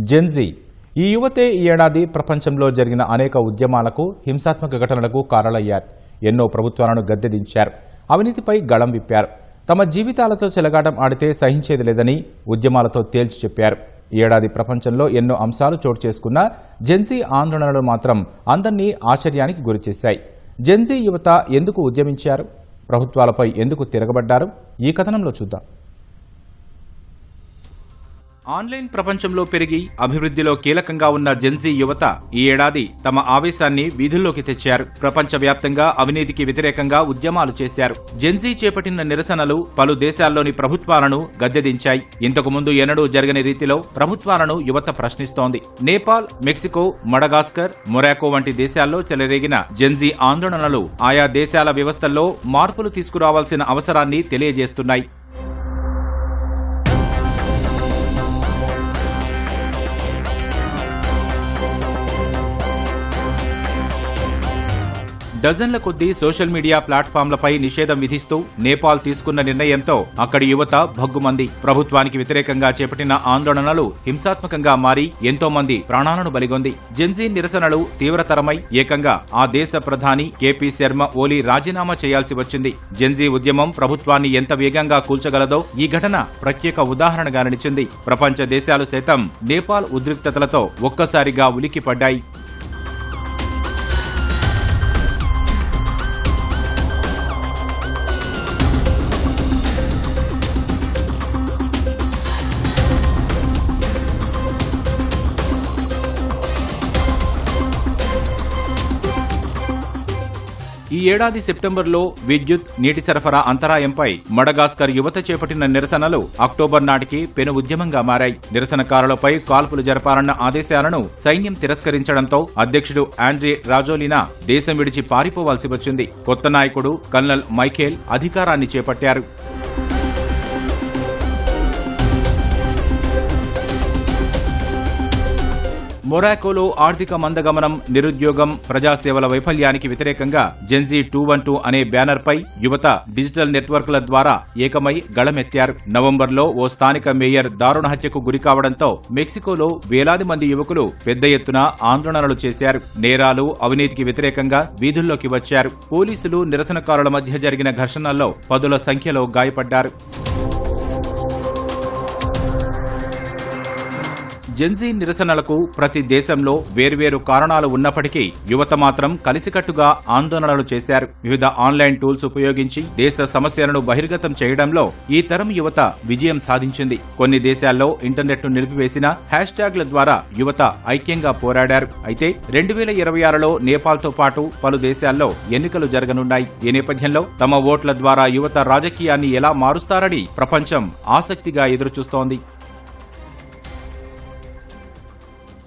Gen Z ఈ యువతే ఈ ఏడాది ప్రపంచంలో జరిగిన అనేక ఉద్యమాలకు హింసాత్మక ఘటనలకు కారలయ్యారు ఎన్నో ప్రభుత్వాలను గద్దెదించారు. అవినీతిపై గళం విప్పారు. తమ జీవితాలతో చెలగాటం ఆడితే సహించేది లేదని ఉద్యమాలతో తేల్చి చెప్పారు. ఈ ఏడాది ప్రపంచంలో ఎన్నో అంశాలు చోటు చేసుకున్న జెన్జీ ఆందోళనలు మాత్రం అందరినీ ఆశ్చర్యానికి గురిచేశాయి జెన్జీ యువత ఎందుకు ఉద్యమించారు? ప్రభుత్వాలపై ఎందుకు తిరగబడ్డారు? ఈ కథనంలో చూద్దాం. ఆన్లైన్ ప్రపంచంలో పెరిగి అభివృద్ధిలో కీలకంగా ఉన్న జెన్జీ యువత ఈ ఏడాది తమ ఆవేశాన్ని వీధుల్లోకి తెచ్చారు. ప్రపంచవ్యాప్తంగా అవినీతికి వ్యతిరేకంగా ఉద్యమాలు చేశారు. జెన్జీ చేపట్టిన నిరసనలు పలు దేశాల్లోని ప్రభుత్వాలను గద్దెదించాయి. ఇంతకుముందు ఎన్నడూ జరగని రీతిలో ప్రభుత్వాలను యువత ప్రశ్నిస్తోంది. నేపాల్ మెక్సికో మడగాస్కర్ మొరాకో వంటి దేశాల్లో చెలరేగిన జెన్జీ ఆందోళనలు ఆయా దేశాల వ్యవస్థల్లో మార్పులు తీసుకురావాల్సిన అవసరాన్ని తెలియజేస్తున్నాయి. డజన్ల కొద్దీ సోషల్ మీడియా ప్లాట్ఫామ్లపై నిషేధం విధిస్తూ నేపాల్ తీసుకున్న నిర్ణయంతో అక్కడి యువత భగ్గుమంది. ప్రభుత్వానికి వ్యతిరేకంగా చేపట్టిన ఆందోళనలు హింసాత్మకంగా మారి ఎంతో మంది ప్రాణాలను బలిగొంది. జెన్జీ నిరసనలు తీవ్రతరమై ఏకంగా ఆ దేశ ప్రధాని కేపీ శర్మ ఓలీ రాజీనామా చేయాల్సి వచ్చింది. జెన్జీ ఉద్యమం ప్రభుత్వాన్ని ఎంత వేగంగా కూల్చగలదో ఈ ఘటన ప్రత్యేక ఉదాహరణగా నిలిచింది. ప్రపంచ దేశాలు సైతం నేపాల్ ఉద్రిక్తతలతో ఒక్కసారిగా ఉలిక్కిపడ్డాయి. ఈ ఏడాది సెప్టెంబర్లో విద్యుత్ నీటి సరఫరా అంతరాయంపై మడగాస్కర్ యువత చేపట్టిన నిరసనలు అక్టోబర్ నాటికి పెను ఉద్యమంగా మారాయి. నిరసనకారులపై కాల్పులు జరపాలన్న ఆదేశాలను సైన్యం తిరస్కరించడంతో అధ్యక్షుడు ఆండ్రే రాజోలినా దేశం విడిచి పారిపోవాల్సి వచ్చింది. కొత్త నాయకుడు కల్నల్ మైఖేల్ అధికారాన్ని చేపట్టారు. మొరాకోలో ఆర్థిక మందగమనం నిరుద్యోగం ప్రజాసేవల వైఫల్యానికి వ్యతిరేకంగా Gen Z two one two అనే బ్యానర్ పై యువత డిజిటల్ నెట్వర్క్ల ద్వారా ఏకమై గళమెత్తారు. నవంబర్లో ఓ స్థానిక మేయర్ దారుణ హత్యకు గురికావడంతో మెక్సికోలో వేలాది మంది యువకులు పెద్ద ఎత్తున ఆందోళనలు చేశారు. నేరాలు అవినీతికి వ్యతిరేకంగా వీధుల్లోకి వచ్చారు. పోలీసులు నిరసనకారుల మధ్య జరిగిన ఘర్షణల్లో పదుల సంఖ్యలో గాయపడ్డారు. జెన్జీ నిరసనలకు ప్రతి దేశంలో వేర్వేరు కారణాలు ఉన్నప్పటికీ యువత మాత్రం కలిసికట్టుగా ఆందోళనలు చేశారు. వివిధ ఆన్లైన్ టూల్స్ ఉపయోగించి దేశ సమస్యలను బహిర్గతం చేయడంలో ఈ తరం యువత విజయం సాధించింది. కొన్ని దేశాల్లో ఇంటర్నెట్ను నిలిపివేసిన హ్యాష్ ట్యాగ్ల ద్వారా యువత ఐక్యంగా పోరాడారు. అయితే రెండు వేల ఇరవై ఆరులో నేపాల్తో పాటు పలు దేశాల్లో ఎన్నికలు జరగనున్నాయి. ఈ నేపథ్యంలో తమ ఓట్ల ద్వారా యువత రాజకీయాన్ని ఎలా మారుస్తారని ప్రపంచం ఆసక్తిగా ఎదురుచూస్తోంది.